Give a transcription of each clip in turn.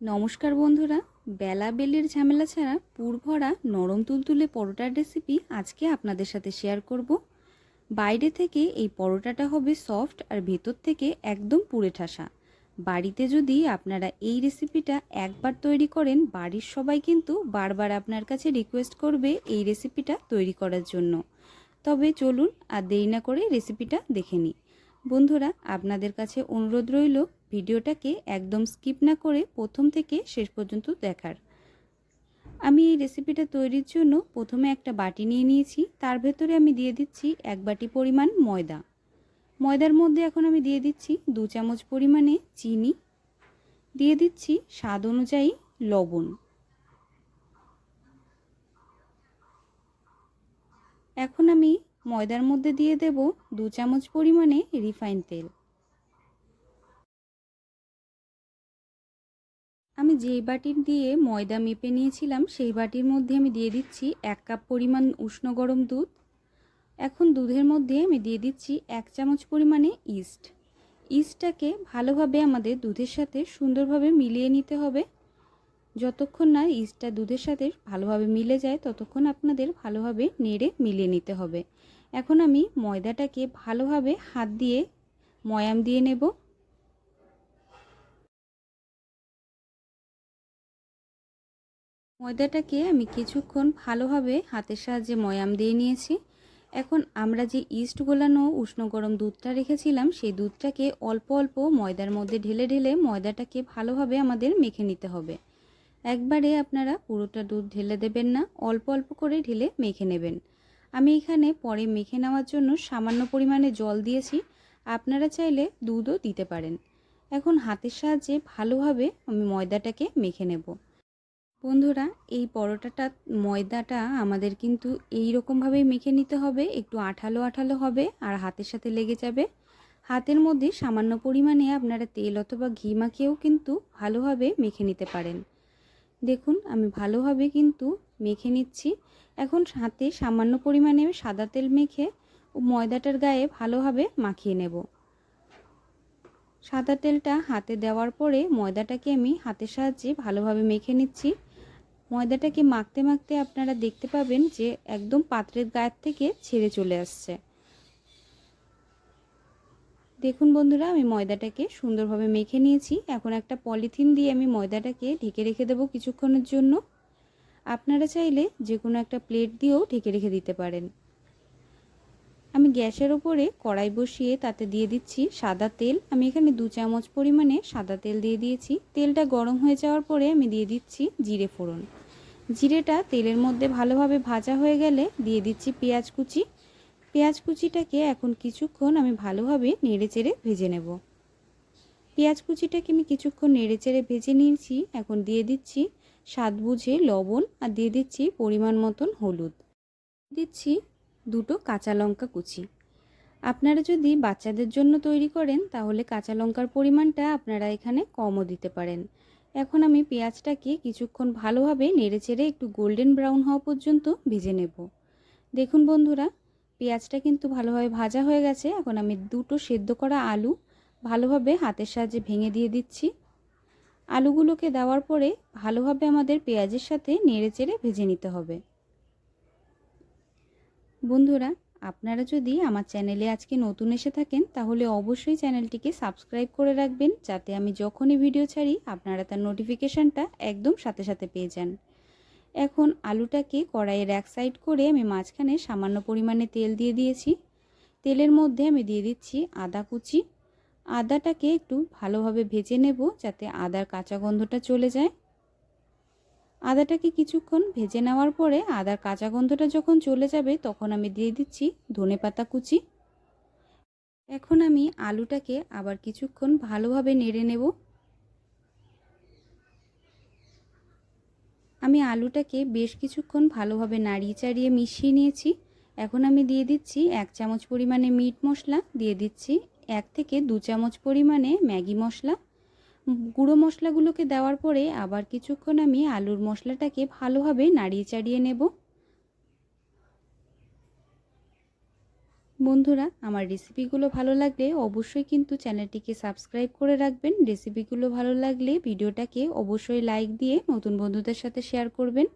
নমস্কার বন্ধুরা, বেলা বেলের ঝামেলা ছাড়া পুর ভরা নরম তুলতুলে পরোটার রেসিপি আজকে আপনাদের সাথে শেয়ার করব। বাইরে থেকে এই পরোটাটা হবে সফট আর ভেতর থেকে একদম পুড়ে ঠাসা। বাড়িতে যদি আপনারা এই রেসিপিটা একবার তৈরি করেন, বাড়ির সবাই কিন্তু বারবার আপনার কাছে রিকোয়েস্ট করবে এই রেসিপিটা তৈরি করার জন্য। তবে চলুন আর দেরি না করে রেসিপিটা দেখে নিই। বন্ধুরা, আপনাদের কাছে অনুরোধ রইল ভিডিওটাকে একদম স্কিপ না করে প্রথম থেকে শেষ পর্যন্ত দেখার। আমি এই রেসিপিটা তৈরির জন্য প্রথমে একটা বাটি নিয়ে নিয়েছি। তার ভেতরে আমি দিয়ে দিচ্ছি এক বাটি পরিমাণ ময়দা। ময়দার মধ্যে এখন আমি দিয়ে দিচ্ছি দু চামচ পরিমাণে চিনি। দিয়ে দিচ্ছি স্বাদ অনুযায়ী লবণ। এখন আমি ময়দার মধ্যে দিয়ে দেব দু চামচ পরিমাণে রিফাইন তেল। আমি যেই বাটির দিয়ে ময়দা মেপে নিয়েছিলাম, সেই বাটির মধ্যে আমি দিয়ে দিচ্ছি এক কাপ পরিমাণ উষ্ণ গরম দুধ। এখন দুধের মধ্যে আমি দিয়ে দিচ্ছি এক চামচ পরিমাণে ইস্ট। ইস্টটাকে ভালোভাবে আমাদের দুধের সাথে সুন্দরভাবে মিলিয়ে নিতে হবে। যতক্ষণ না ইস্টটা দুধের সাথে ভালোভাবে মিলে যায়, ততক্ষণ আপনাদের ভালোভাবে নেড়ে মিলিয়ে নিতে হবে। এখন আমি ময়দাটাকে ভালোভাবে হাত দিয়ে ময়াম দিয়ে নেব। ময়দাটাকে আমি কিছুক্ষণ ভালোভাবে হাতের সাহায্যে ময়াম দিয়ে নিয়েছি। এখন আমরা যে ইস্ট গোলানো উষ্ণ গরম দুধটা রেখেছিলাম, সেই দুধটাকে অল্প অল্প ময়দার মধ্যে ঢেলে ঢেলে ময়দাটাকে ভালোভাবে আমাদের মেখে নিতে হবে। একবারে আপনারা পুরোটা দুধ ঢেলে দেবেন না, অল্প অল্প করে ঢেলে মেখে নেবেন। আমি এখানে পরে মেখে নেওয়ার জন্য সামান্য পরিমাণে জল দিয়েছি, আপনারা চাইলে দুধও দিতে পারেন। এখন হাতের সাহায্যে ভালোভাবে আমি ময়দাটাকে মেখে নেব। বন্ধুরা, এই পরোটাটা, ময়দাটা আমাদের কিন্তু এই রকমভাবেই মেখে নিতে হবে। একটু আঠালো আঠালো হবে আর হাতের সাথে লেগে যাবে। হাতের মধ্যে সামান্য পরিমাণে আপনারা তেল অথবা ঘি মাখিয়েও কিন্তু ভালোভাবে মেখে নিতে পারেন। দেখুন, আমি ভালোভাবে কিন্তু মেখে নিচ্ছি। এখন হাতে সামান্য পরিমাণে সাদা তেল মেখে ময়দাটার গায়ে ভালোভাবে মাখিয়ে নেব। সাদা তেলটা হাতে দেওয়ার পরে ময়দাটাকে আমি হাতের সাহায্যে ভালোভাবে মেখে নিচ্ছি। ময়দাটাকে মাখতে মাখতে আপনারা দেখতে পাবেন যে একদম পাত্রের গায়ের থেকে ছেড়ে চলে আসছে। দেখুন বন্ধুরা, আমি ময়দাটাকে সুন্দরভাবে মেখে নিয়েছি। এখন একটা পলিথিন দিয়ে আমি ময়দাটাকে ঢেকে রেখে দেবো কিছুক্ষণের জন্য। আপনারা চাইলে যে কোনো একটা প্লেট দিয়েও ঢেকে রেখে দিতে পারেন। গ্যাসের ওপরে কড়াই বসিয়ে তাতে দিয়ে দিচ্ছি সাদা তেল। আমি এখানে দু চামচ পরিমাণে সাদা তেল দিয়ে দিয়েছি। তেলটা গরম হয়ে যাওয়ার পরে আমি দিয়ে দিচ্ছি জিরে ফোড়ন। জিরেটা তেলের মধ্যে ভালোভাবে ভাজা হয়ে গেলে দিয়ে দিচ্ছি পেঁয়াজ কুচি। পেঁয়াজ কুচিটাকে এখন কিছুক্ষণ আমি ভালোভাবে নেড়ে চেড়ে ভেজে নেব। পেঁয়াজ কুচিটাকে আমি কিছুক্ষণ নেড়ে চেড়ে ভেজে নিয়েছি। এখন দিয়ে দিচ্ছি স্বাদ বুঝে লবণ আর দিয়ে দিচ্ছি পরিমাণ মতন হলুদ। দিচ্ছি দুটো কাঁচা লঙ্কা কুচি। আপনারা যদি বাচ্চাদের জন্য তৈরি করেন, তাহলে কাঁচা লঙ্কার পরিমাণটা আপনারা এখানে কমও দিতে পারেন। এখন আমি পেঁয়াজটাকে কিছুক্ষণ ভালোভাবে নেড়েচেড়ে একটু গোল্ডেন ব্রাউন হওয়া পর্যন্ত ভেজে নেব। দেখুন বন্ধুরা, পেঁয়াজটা কিন্তু ভালোভাবে ভাজা হয়ে গেছে। এখন আমি দুটো সেদ্ধ করা আলু ভালোভাবে হাতের সাহায্যে ভেঙে দিয়ে দিচ্ছি। আলুগুলোকে দেওয়ার পরে ভালোভাবে আমাদের পেঁয়াজের সাথে নেড়েচেড়ে ভেজে নিতে হবে। বন্ধুরা, আপনারা যদি আমার চ্যানেলে আজকে নতুন এসে থাকেন, তাহলে অবশ্যই চ্যানেলটিকে সাবস্ক্রাইব করে রাখবেন, যাতে আমি যখনই ভিডিও ছাড়ি, আপনারা তার নোটিফিকেশানটা একদম সাথে সাথে পেয়ে যান। এখন আলুটাকে কড়াইয়ের এক সাইড করে আমি মাঝখানে সামান্য পরিমাণে তেল দিয়ে দিয়েছি। তেলের মধ্যে আমি দিয়ে দিচ্ছি আদা কুচি। আদাটাকে একটু ভালোভাবে ভেজে নেব, যাতে আদার কাঁচা গন্ধটা চলে যায়। আদাটাকে কিছুক্ষণ ভেজে নেওয়ার পরে আদার কাঁচা গন্ধটা যখন চলে যাবে, তখন আমি দিয়ে দিচ্ছি ধনে পাতা কুচি। এখন আমি আলুটাকে আবার কিছুক্ষণ ভালোভাবে নেড়ে নেব। আমি আলুটাকে বেশ কিছুক্ষণ ভালোভাবে নাড়িয়ে চাড়িয়ে মিশিয়ে নিয়েছি। এখন আমি দিয়ে দিচ্ছি এক চামচ পরিমাণে মিট মশলা, দিয়ে দিচ্ছি এক থেকে দু চামচ পরিমাণে ম্যাগি মশলা। গুঁড়ো মশলাগুলোকে দেওয়ার পরে আবার কিছুক্ষণ আমি আলুর মশলাটাকে ভালোভাবে নাড়িয়ে চাড়িয়ে নেব। বন্ধুরা, আমার রেসিপিগুলো ভালো লাগলে অবশ্যই কিন্তু চ্যানেলটিকে সাবস্ক্রাইব করে রাখবেন। রেসিপিগুলো ভালো লাগলে ভিডিওটাকে অবশ্যই লাইক দিয়ে নতুন বন্ধুদের সাথে শেয়ার করবেন।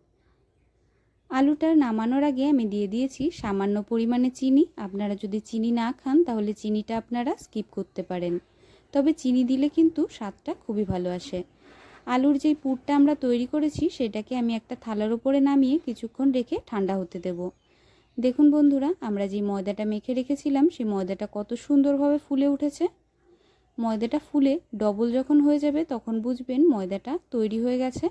আলুটা নামানোর আগে আমি দিয়ে দিয়েছি সামান্য পরিমাণে চিনি। আপনারা যদি চিনি না খান, তাহলে চিনিটা আপনারা স্কিপ করতে পারেন। তবে চিনি দিলে কিন্তু স্বাদটা খুবই ভালো আসে। আলুর যেই পুরটা আমরা তৈরি করেছি, সেটাকে আমি একটা থালার উপরে নামিয়ে কিছুক্ষণ রেখে ঠান্ডা হতে দেব। দেখুন বন্ধুরা, আমরা যে ময়দাটা মেখে রেখেছিলাম, সেই ময়দাটা কত সুন্দরভাবে ফুলে উঠেছে। ময়দাটা ফুলে ডবল যখন হয়ে যাবে, তখন বুঝবেন ময়দাটা তৈরি হয়ে গেছে।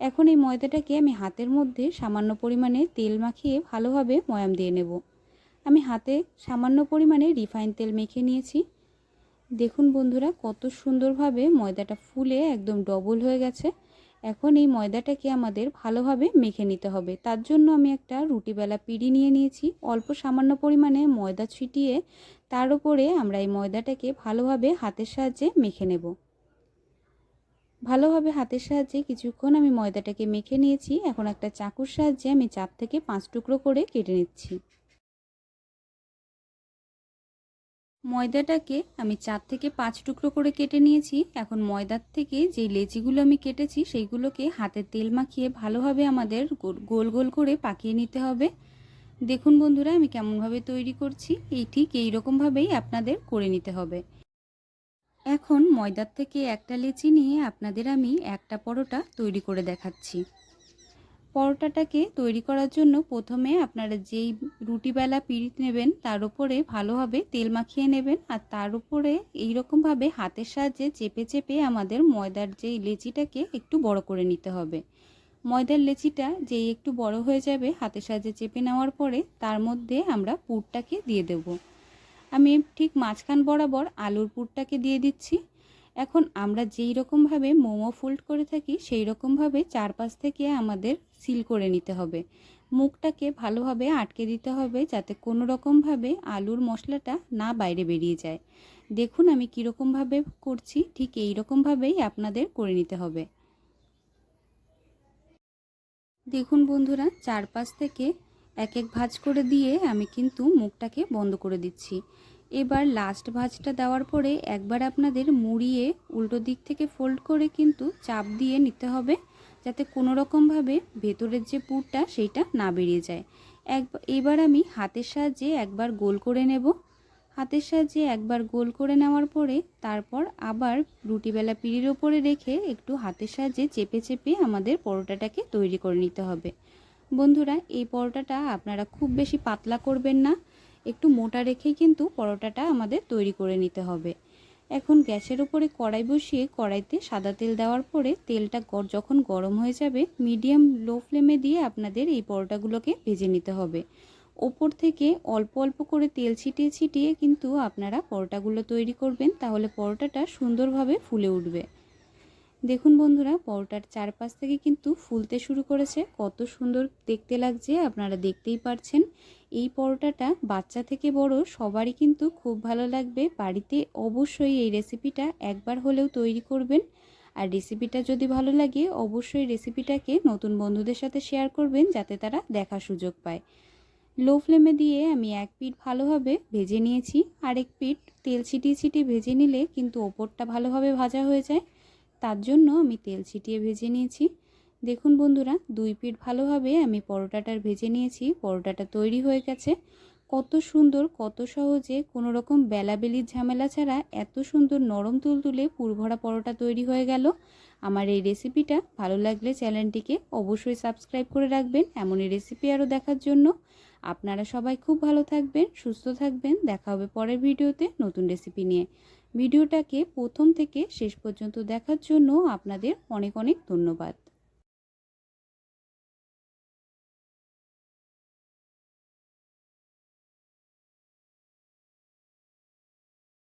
এখন এই ময়দাটাকে আমি হাতের মধ্যে সামান্য পরিমাণে তেল মাখিয়ে ভালোভাবে ময়াম দিয়ে নেব। আমি হাতে সামান্য পরিমাণে রিফাইন তেল মেখে নিয়েছি। দেখুন বন্ধুরা, কত সুন্দরভাবে ময়দাটা ফুলে একদম ডবল হয়ে গেছে। এখন এই ময়দাটাকে আমাদের ভালোভাবে মেখে নিতে হবে। তার জন্য আমি একটা রুটিবেলা পিড়ি নিয়ে নিয়েছি। অল্প সামান্য পরিমাণে ময়দা ছিটিয়ে তার উপরে আমরা এই ময়দাটাকে ভালোভাবে হাতের সাহায্যে মেখে নেব। ভালোভাবে হাতের সাহায্যে কিছুক্ষণ আমি ময়দাটাকে মেখে নিয়েছি। এখন একটা চাকুর সাহায্যে আমি চার থেকে পাঁচ টুকরো করে কেটে নিচ্ছি। ময়দাটাকে আমি চার থেকে পাঁচ টুকরো করে কেটে নিয়েছি। এখন ময়দার থেকে যেই লেচিগুলো আমি কেটেছি, সেইগুলোকে হাতে তেল মাখিয়ে ভালোভাবে আমাদের গোল গোল করে পাকিয়ে নিতে হবে। দেখুন বন্ধুরা, আমি কেমনভাবে তৈরি করছি। এই ঠিক এইরকমভাবেই আপনাদের করে নিতে হবে। এখন ময়দার থেকে একটা লেচি নিয়ে আপনাদের আমি একটা পরোটা তৈরি করে দেখাচ্ছি। পরোটাটাকে তৈরি করার জন্য প্রথমে আপনারা যেই রুটিবেলা পিড়িত নেবেন, তার উপরে ভালোভাবে তেল মাখিয়ে নেবেন আর তার উপরে এইরকমভাবে হাতের সাহায্যে চেপে চেপে আমাদের ময়দার যেই লেচিটাকে একটু বড় করে নিতে হবে। ময়দার লেচিটা যেই একটু বড় হয়ে যাবে, হাতের সাহায্যে চেপে নেওয়ার পরে তার মধ্যে আমরা পুরটাকে দিয়ে দেব। আমি ঠিক মাঝখান বরাবর আলুর পুরটাকে দিয়ে দিচ্ছি। এখন আমরা যেই রকমভাবে মোমো ফোল্ড করে থাকি, সেই রকমভাবে চারপাশ থেকে আমাদের সিল করে নিতে হবে। মুখটাকে ভালোভাবে আটকে দিতে হবে যাতে কোনো রকমভাবে আলুর মশলাটা না বাইরে বেরিয়ে যায়। দেখুন আমি কীরকমভাবে করছি, ঠিক এই রকমভাবেই আপনাদের করে নিতে হবে। দেখুন বন্ধুরা, চারপাশ থেকে এক এক ভাজ করে দিয়ে আমি কিন্তু মুখটাকে বন্ধ করে দিচ্ছি। এবার লাস্ট ভাজটা দেওয়ার পরে একবার আপনাদের মুড়িয়ে উল্টো দিক থেকে ফোল্ড করে কিন্তু চাপ দিয়ে নিতে হবে, যাতে কোনো রকমভাবে ভেতরের যে পুরটা সেইটা না বেরিয়ে যায়। এক, এবার আমি হাতের সাহায্যে একবার গোল করে নেব। হাতের সাহায্যে একবার গোল করে নেওয়ার পরে তারপর আবার রুটিবেলা পিড়ির ওপরে রেখে একটু হাতের সাহায্যে চেপে চেপে আমাদের পরোটাটাকে তৈরি করে নিতে হবে। বন্ধুরা, এই পরোটাটা আপনারা খুব বেশি পাতলা করবেন না। একটু মোটা রেখেই কিন্তু পরোটাটা আমাদের তৈরি করে নিতে হবে। এখন গ্যাসের উপরে কড়াই বসিয়ে কড়াইতে সাদা তেল দেওয়ার পরে তেলটা যখন গরম হয়ে যাবে, মিডিয়াম লো ফ্লেমে দিয়ে আপনাদের এই পরোটাগুলোকে ভেজে নিতে হবে। ওপর থেকে অল্প অল্প করে তেল ছিটিয়ে ছিটিয়ে কিন্তু আপনারা পরোটাগুলো তৈরি করবেন, তাহলে পরোটাটা সুন্দরভাবে ফুলে উঠবে। দেখুন বন্ধুরা, পরোটার চারপাশ থেকে কিন্তু ফুলতে শুরু করেছে। কত সুন্দর দেখতে লাগছে, আপনারা দেখতেই পারছেন। এই পরোটাটা বাচ্চা থেকে বড় সবারই কিন্তু খুব ভালো লাগবে। বাড়িতে অবশ্যই এই রেসিপিটা একবার হলেও তৈরি করবেন। আর রেসিপিটা যদি ভালো লাগে, অবশ্যই রেসিপিটাকে নতুন বন্ধুদের সাথে শেয়ার করবেন যাতে তারা দেখার সুযোগ পায়। লো ফ্লেমে দিয়ে আমি এক পিঠ ভালোভাবে ভেজে নিয়েছি। আরেক পিঠ তেল ছিটিয়ে ছিটিয়ে ভেজে নিলে কিন্তু ওপরটা ভালোভাবে ভাজা হয়ে যায়। তার জন্য আমি তেল ছিটিয়ে ভেজে নিয়েছি। দেখুন বন্ধুরা, দুই পিঠ ভালোভাবে আমি পরোটাটার ভেজে নিয়েছি, পরোটাটা তৈরি হয়ে গেছে। কত সুন্দর, কত সহজে কোনো রকম বেলাবেলির ঝামেলা ছাড়া এত সুন্দর নরম তুলতুলে পুরভরা পরোটা তৈরি হয়ে গেল। আমার এই রেসিপিটা ভালো লাগলে চ্যানেলটিকে অবশ্যই সাবস্ক্রাইব করে রাখবেন, এমনই রেসিপি আরও দেখার জন্য। আপনারা সবাই খুব ভালো থাকবেন, সুস্থ থাকবেন, দেখা হবে পরের ভিডিওতে নতুন রেসিপি নিয়ে। ভিডিওটাকে প্রথম থেকে শেষ পর্যন্ত দেখার জন্য আপনাদের অনেক অনেক ধন্যবাদ।